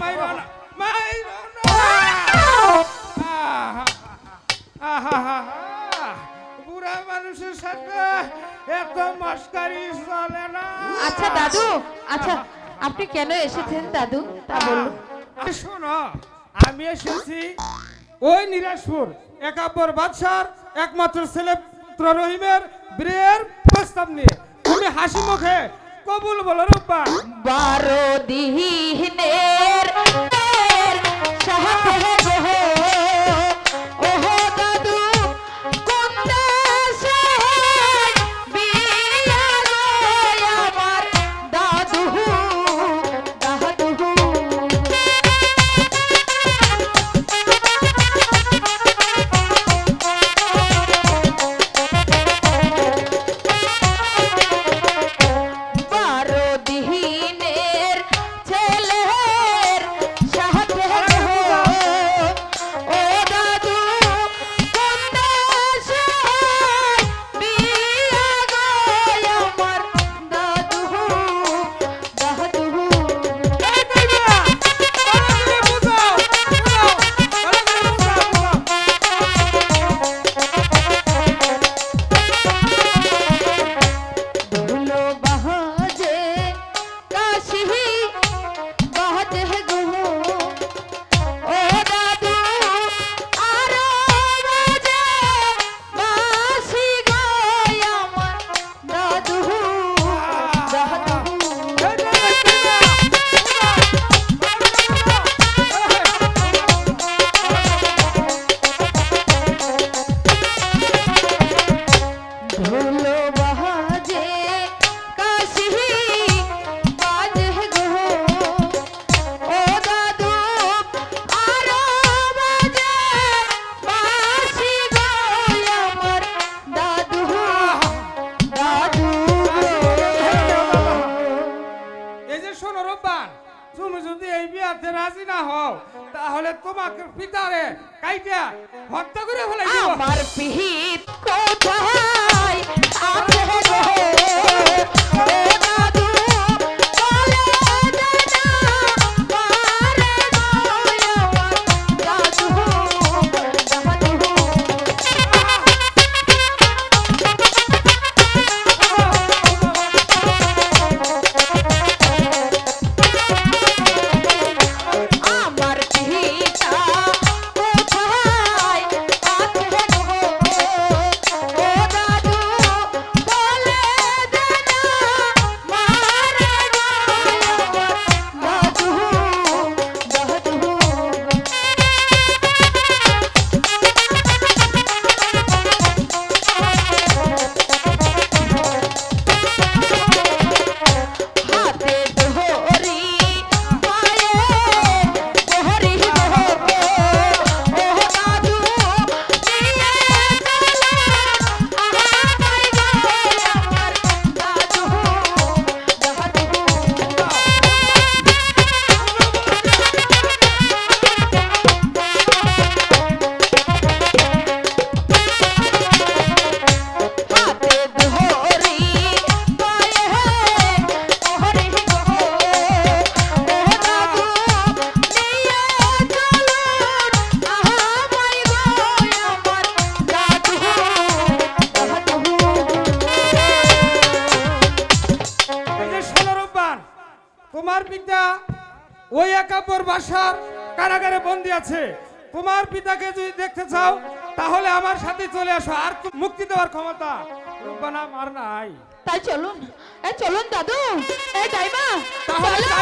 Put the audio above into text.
মাইরো না মাইরো না বুড়া মানুষের সাথে এত মস্কারি চলে না। আচ্ছা দাদু আচ্ছা আপনি কেন এসেছেন দাদু? তা বলুন। শোনো আমি এসেছি ওই নিরাজপুর একাব্বর বাদশার একমাত্র ছেলে রহিমের বিয়ের প্রস্তাব নিয়ে। তুমি হাসি মুখে কবুল বলো রূপা বারো দিনের বিয়াতে রাজি না হও তাহলে তোমাকে পিতারে কাইটা হত্যা করে ফেলাই আমার পিহিত কোথায় তোমার পিতা ওই একাব্বর বাসার কারাগারে বন্দি আছে। তোমার পিতাকে যদি দেখতে চাও তাহলে আমার সাথে চলে আসো। আর মুক্তি দেওয়ার ক্ষমতা রূপনা মার নাই। তাই চলুন এ চলুন দাদু এ তাহলে তাই চলো।